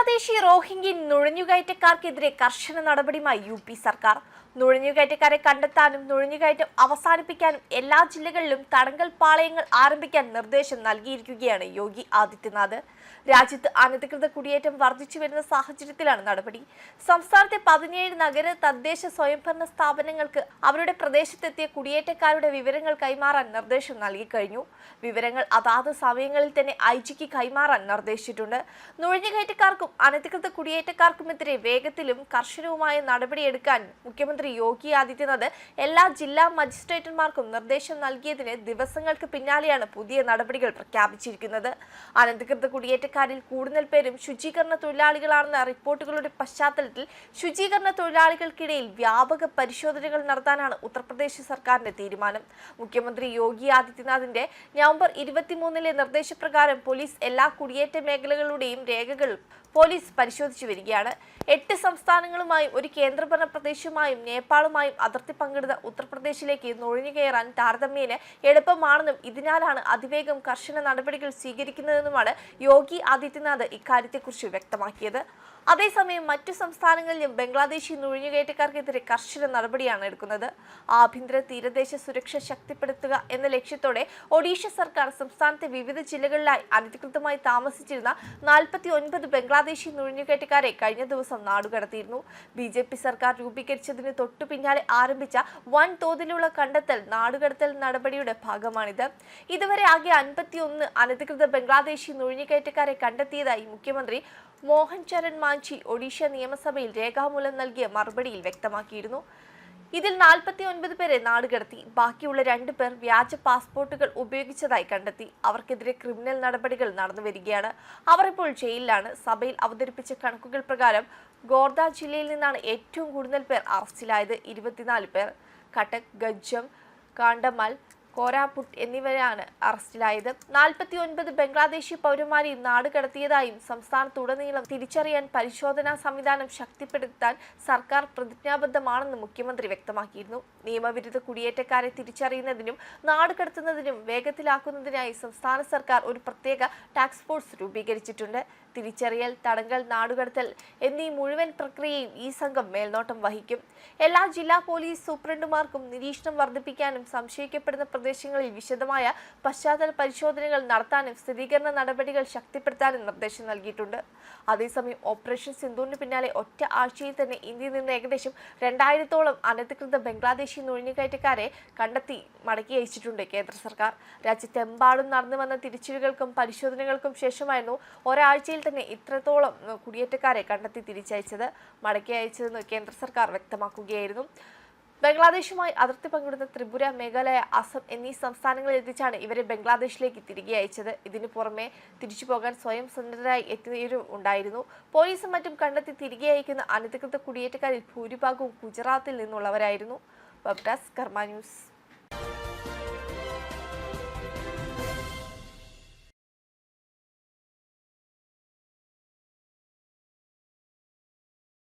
ബംഗ്ലാദേശി റോഹിംഗ്യൻ നുഴഞ്ഞുകയറ്റക്കാർക്കെതിരെ കർശന നടപടിയുമായി U P സർക്കാർ. നുഴഞ്ഞുകയറ്റക്കാരെ കണ്ടെത്താനും നുഴഞ്ഞുകയറ്റം അവസാനിപ്പിക്കാനും എല്ലാ ജില്ലകളിലും തടങ്കൽ പാളയങ്ങൾ ആരംഭിക്കാൻ നിർദ്ദേശം നൽകിയിരിക്കുകയാണ് യോഗി ആദിത്യനാഥ്. രാജ്യത്ത് അനധികൃത കുടിയേറ്റം വർദ്ധിച്ചു വരുന്ന സാഹചര്യത്തിലാണ് നടപടി. സംസ്ഥാനത്തെ പതിനേഴ് നഗര തദ്ദേശ സ്വയംഭരണ സ്ഥാപനങ്ങൾക്ക് അവരുടെ പ്രദേശത്തെത്തിയ കുടിയേറ്റക്കാരുടെ വിവരങ്ങൾ കൈമാറാൻ നിർദ്ദേശം നൽകിക്കഴിഞ്ഞു. വിവരങ്ങൾ അതാത് സമയങ്ങളിൽ തന്നെ ഐ ജിക്ക് കൈമാറാൻ നിർദ്ദേശിച്ചിട്ടുണ്ട്. നുഴഞ്ഞുകയറ്റക്കാർക്കും അനധികൃത കുടിയേറ്റക്കാർക്കുമെതിരെ വേഗത്തിലും കർശനവുമായ നടപടിയെടുക്കാൻ മുഖ്യമന്ത്രി യോഗി ആദിത്യനാഥ് എല്ലാ ജില്ലാ മജിസ്ട്രേറ്റർമാർക്കും നിർദ്ദേശം നൽകിയതിന് ദിവസങ്ങൾക്ക് പിന്നാലെയാണ് പുതിയ നടപടികൾ പ്രഖ്യാപിച്ചിരിക്കുന്നത്. അനധികൃത കുടിയേറ്റക്കാരിൽ കൂടുതൽ പേരും ശുചീകരണ തൊഴിലാളികളാണെന്ന റിപ്പോർട്ടുകളുടെ പശ്ചാത്തലത്തിൽ ശുചീകരണ തൊഴിലാളികൾക്കിടയിൽ വ്യാപക പരിശോധനകൾ നടത്താനാണ് ഉത്തർപ്രദേശ് സർക്കാരിന്റെ തീരുമാനം. മുഖ്യമന്ത്രി യോഗി ആദിത്യനാഥിന്റെ നവംബർ ഇരുപത്തിമൂന്നിലെ നിർദ്ദേശപ്രകാരം പോലീസ് എല്ലാ കുടിയേറ്റ മേഖലകളുടെയും രേഖകൾ പോലീസ് പരിശോധിച്ചു വരികയാണ്. എട്ട് സംസ്ഥാനങ്ങളുമായും ഒരു കേന്ദ്രഭരണ പ്രദേശവുമായും നേപ്പാളുമായും അതിർത്തി പങ്കിടുന്ന ഉത്തർപ്രദേശിലേക്ക് നുഴഞ്ഞു കയറാൻ താരതമ്യേന എളുപ്പമാണെന്നും ഇതിനാലാണ് അതിവേഗം കർശന നടപടികൾ സ്വീകരിക്കുന്നതെന്നുമാണ് യോഗി ആദിത്യനാഥ് ഇക്കാര്യത്തെക്കുറിച്ച് വ്യക്തമാക്കിയത്. അതേസമയം മറ്റു സംസ്ഥാനങ്ങളിലും ബംഗ്ലാദേശി നുഴഞ്ഞുകയറ്റക്കാർക്കെതിരെ കർശന നടപടിയാണ് എടുക്കുന്നത്. ആഭ്യന്തര തീരദേശ സുരക്ഷ ശക്തിപ്പെടുത്തുക എന്ന ലക്ഷ്യത്തോടെ ഒഡീഷ സർക്കാർ സംസ്ഥാനത്തെ വിവിധ ജില്ലകളിലായി അനധികൃതമായി താമസിച്ചിരുന്ന നാൽപ്പത്തി ഒൻപത് ബംഗ്ലാദേശി നുഴഞ്ഞുകയറ്റക്കാരെ കഴിഞ്ഞ ദിവസം നാടുകടത്തിയിരുന്നു. ബി ജെ പി സർക്കാർ രൂപീകരിച്ചതിന് തൊട്ടു പിന്നാലെ ആരംഭിച്ച വൻ തോതിലുള്ള കണ്ടെത്തൽ നാടുകടത്തൽ നടപടിയുടെ ഭാഗമാണിത്. ഇതുവരെ ആകെ അൻപത്തിയൊന്ന് അനധികൃത ബംഗ്ലാദേശി നുഴഞ്ഞുകയറ്റക്കാരെ കണ്ടെത്തിയതായി മുഖ്യമന്ത്രി മോഹൻ ചരൺ മാഞ്ചി ഒഡീഷ നിയമസഭയിൽ രേഖാമൂലം നൽകിയ മറുപടിയിൽ വ്യക്തമാക്കിയിരുന്നു. ഇതിൽ നാൽപ്പത്തി ഒൻപത് പേരെ നാടുകടത്തി ബാക്കിയുള്ള രണ്ടു പേർ വ്യാജ പാസ്പോർട്ടുകൾ ഉപയോഗിച്ചതായി കണ്ടെത്തി. അവർക്കെതിരെ ക്രിമിനൽ നടപടികൾ നടന്നു വരികയാണ്. അവർ ഇപ്പോൾ ജയിലിലാണ്. സഭയിൽ അവതരിപ്പിച്ച കണക്കുകൾ പ്രകാരം ഗോർദ ജില്ലയിൽ നിന്നാണ് ഏറ്റവും കൂടുതൽ പേർ അറസ്റ്റിലായത് ഇരുപത്തിനാല് പേർ. കട്ടക് ഗജ്ജം കാണ്ടമാൽ കോരാപുട്ട് എന്നിവരാണ് അറസ്റ്റിലായത്. നാൽപ്പത്തി ഒൻപത് ബംഗ്ലാദേശി പൗരന്മാരെ നാട് കടത്തിയതായും സംസ്ഥാനത്തുടനീളം തിരിച്ചറിയാൻ പരിശോധനാ സംവിധാനം ശക്തിപ്പെടുത്താൻ സർക്കാർ പ്രതിജ്ഞാബദ്ധമാണെന്ന് മുഖ്യമന്ത്രി വ്യക്തമാക്കിയിരുന്നു. നിയമവിരുദ്ധ കുടിയേറ്റക്കാരെ തിരിച്ചറിയുന്നതിനും നാട് കടത്തുന്നതിനും വേഗത്തിലാക്കുന്നതിനായി സംസ്ഥാന സർക്കാർ ഒരു പ്രത്യേക ടാസ്ക് ഫോഴ്സ് രൂപീകരിച്ചിട്ടുണ്ട്. തിരിച്ചറിയൽ തടങ്കൽ നാടുകടത്തൽ എന്നീ മുഴുവൻ പ്രക്രിയയും ഈ സംഘം മേൽനോട്ടം വഹിക്കും. എല്ലാ ജില്ലാ പോലീസ് സൂപ്രണ്ടുമാർക്കും നിരീക്ഷണം വർദ്ധിപ്പിക്കാനും സംശയിക്കപ്പെടുന്ന പ്രദേശങ്ങളിൽ വിശദമായ പശ്ചാത്തല പരിശോധനകൾ നടത്താനും സ്ഥിരീകരണ നടപടികൾ ശക്തിപ്പെടുത്താനും നിർദ്ദേശം നൽകിയിട്ടുണ്ട്. അതേസമയം ഓപ്പറേഷൻ സിന്ധുവിന് പിന്നാലെ ഒറ്റ ആഴ്ചയിൽ തന്നെ ഇന്ത്യയിൽ നിന്ന് ഏകദേശം രണ്ടായിരത്തോളം അനധികൃത ബംഗ്ലാദേശി നുഴഞ്ഞുകയറ്റക്കാരെ കണ്ടെത്തി മടക്കി അയച്ചിട്ടുണ്ട് കേന്ദ്ര സർക്കാർ. രാജ്യത്തെമ്പാടും നടന്നു വന്ന തിരിച്ചടികൾക്കും പരിശോധനകൾക്കും ശേഷമായിരുന്നു ഒരാഴ്ചയിൽ തന്നെ ഇത്രത്തോളം കുടിയേറ്റക്കാരെ കണ്ടെത്തി തിരിച്ചയച്ചത് മടക്കി അയച്ചതെന്ന് കേന്ദ്ര സർക്കാർ വ്യക്തമാക്കുകയായിരുന്നു. ബംഗ്ലാദേശുമായി അതിർത്തി പങ്കിടുന്ന ത്രിപുര മേഘാലയ അസം എന്നീ സംസ്ഥാനങ്ങളിൽ എത്തിച്ചാണ് ഇവരെ ബംഗ്ലാദേശിലേക്ക് തിരികെ അയച്ചത്. ഇതിനു പുറമെ തിരിച്ചു പോകാൻ സ്വയം സന്നദ്ധരായി എത്തിയവരും ഉണ്ടായിരുന്നു. പോലീസും മറ്റും കണ്ടെത്തി തിരികെ അയക്കുന്ന അനധികൃത കുടിയേറ്റക്കാരിൽ ഭൂരിഭാഗവും ഗുജറാത്തിൽ നിന്നുള്ളവരായിരുന്നു. വെബ് കർമ്മ ന്യൂസ്.